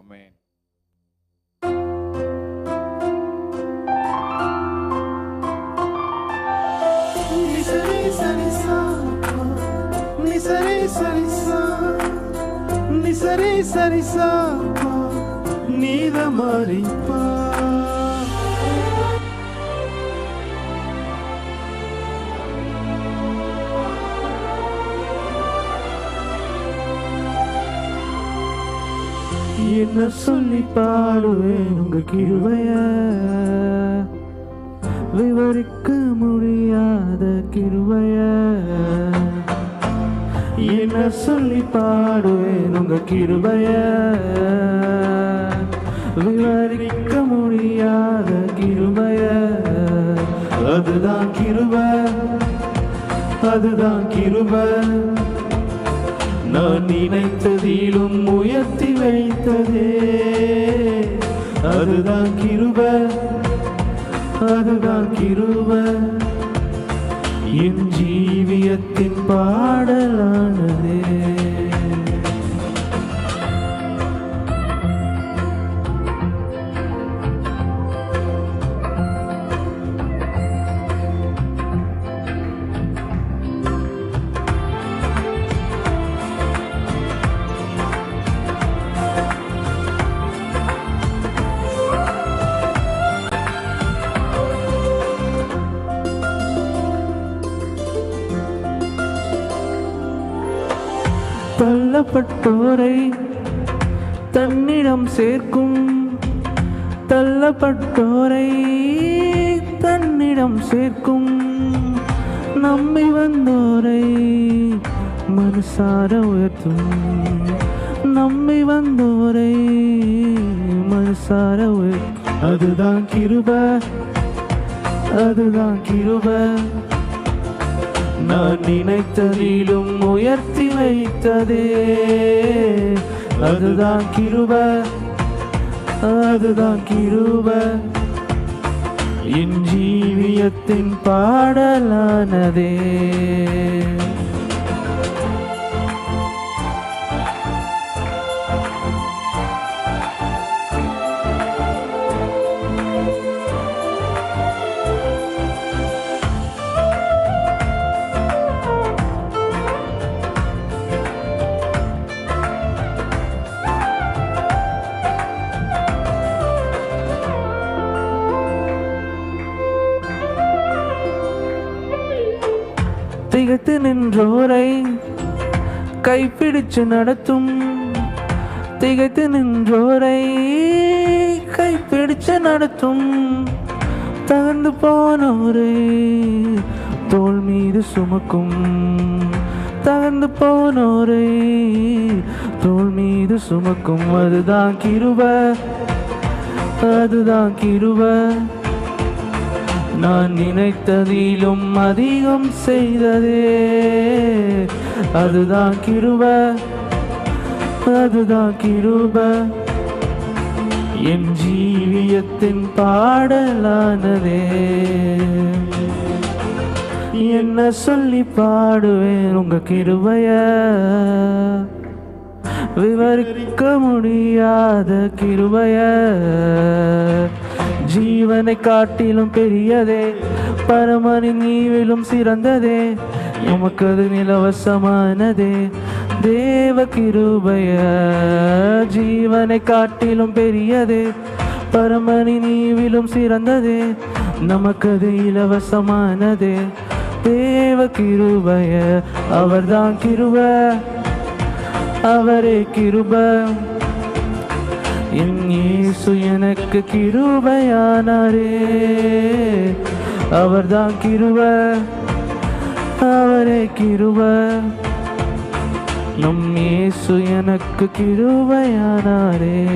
Amen. Nisare sarisa, nisare ni da maripa. என்ன சொல்லி பாடுவேன் உங்க கிருவைய விவரிக்க முடியாத கிருவைய என்ன சொல்லி பாடுவேன் உங்க கிருபைய? விவரிக்க முடியாத கிருபைய? அதுதான் கிருப. அதுதான் கிருப. நான் நினைத்ததிலும் உயர்த்தி வைத்ததே. அதுதான் கிருப. அதுதான் கிருப. என் ஜீவியத்தின் பாடலானதே. தள்ளப்பட்டோரை தன்னிடம் சேர்க்கும். தள்ளப்பட்டோரை தன்னிடம் சேர்க்கும். நம்பி வந்தோரை மனசார உயர்த்தும். நம்பி வந்தோரை மனசார உயர்த்தும். அதுதான் கிருப அதுதான் கிருப. நான் நினைத்ததிலும் உயர்த்தி வைத்ததே. அதுதான் கிருப அதுதான் கிருப என் ஜீவியத்தின் பாடலானதே. திகைத்து நின்றோரை கைப்பிடிச்சு நடத்தும். திகைத்து நின்றோரை கைப்பிடிச்சு நடத்தும். தகர்ந்து போனோரை தோல் மீது சுமக்கும். தகர்ந்து போனோரை தோல் மீது சுமக்கும். அதுதான் கிருப அதுதான் கிருப. நான் நினைத்ததிலும் அதிகம் செய்ததே. அதுதான் கிருப. அதுதான் கிருப. என் ஜீவியத்தின் பாடலானதே. என்ன சொல்லி பாடுவேன் உங்க கிருபைய? விவரிக்க முடியாத கிருபைய. ஜீவனை காட்டிலும் பெரியதே பரமனின் ஈவிலும் சிறந்ததே எமக்கு அது இலவசமானதே. தேவ கிருபைய ஜீவனை காட்டிலும் பெரியதே பரமனின் ஈவிலும் சிறந்ததே நமக்கு அது இலவசமானதே. தேவ கிருபைய அவர்தான் கிருப அவரே கிருப. என் இயேசு எனக்கு கிருபையானாரே. அவர்தான் கிருப அவரே கிருப. நம் இயேசு எனக்கு கிருபையானாரே.